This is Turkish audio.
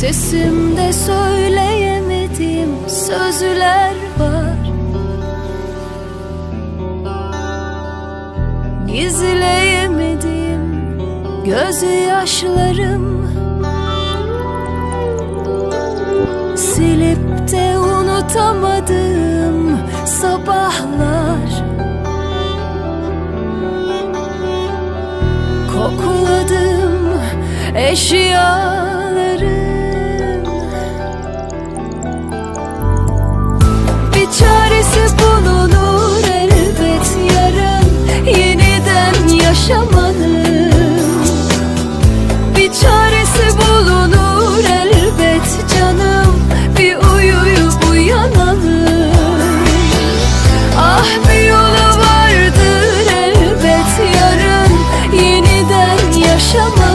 Sesimde söyleyemediğim sözler var. Gizleyemediğim gözyaşlarım. Silip de unutamadığım sabahlar. Kokladım eşyaların chamar.